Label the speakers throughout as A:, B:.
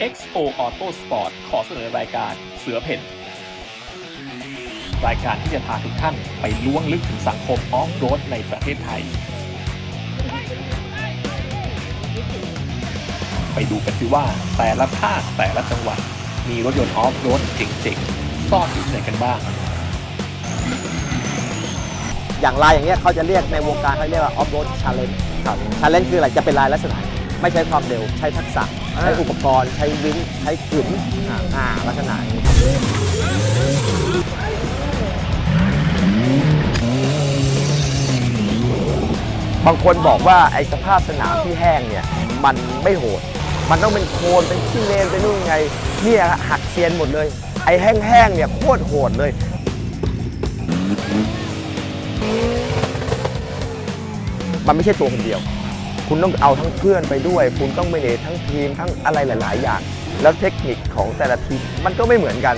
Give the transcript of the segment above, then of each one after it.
A: XO Auto Sport ขอเสนอรายการเสือเพ่น รายการที่จะพาทุกท่านไปล้วงลึกถึงสังคมออฟโรดในประเทศไทย ไปดูกันสิว่าแต่ละภาคแต่ละจังหวัด มีรถยนต์ออฟโรดเจ๋งๆ ซ่อนอยู่ที่ไหนกันบ้าง
B: อย่างลายอย่างเงี้ยเขาจะเรียกในวงการเขาเรียกว่า off road challenge ครับ challenge คืออะไรจะเป็นลายลักษณะ ไม่ใช้ความเร็วใช้ทักษะ ใช้อุปกรณ์ ใช้วินใช้กลุ่มอ่าลักษณะอย่างนี้ครับบางคนบอกว่าไอ้สภาพสนามที่แห้งเนี่ยมันไม่โหด มันต้องเป็นโคลนเป็นขี้เลนเป็นนู่นไงเนี่ยหักเซียนหมดเลย ไอ้แห้งๆเนี่ยโคตรโหดเลยมันไม่ใช่ตัวคนเดียว คุณต้องเอาทั้งเพื่อนไปด้วย คุณต้องไม่เนทั้งทีมทั้งอะไรหลาย ๆ อย่าง แล้วเทคนิคของแต่ละทีมมันก็ไม่เหมือนกัน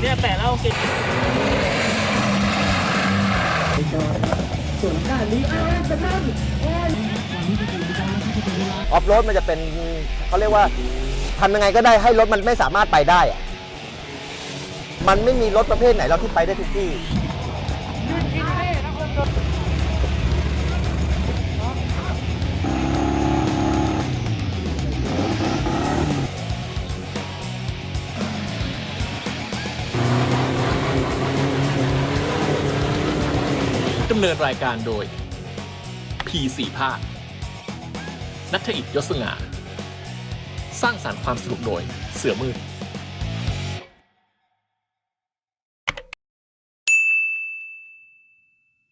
C: เนี่ยแต่เราเก็บ
B: ออฟโรดมันจะเป็นเขาเรียกว่า ทำยังไงก็ได้ให้รถมันไม่สามารถไปได้อะมันไม่มีรถประเภทไหนเราที่ไปได้ทุกที่
A: ดำเนินรายการโดย P4 ภาคนัทอิทยศสง่า สร้างสารรค์ความสนุกโดยเสือมืด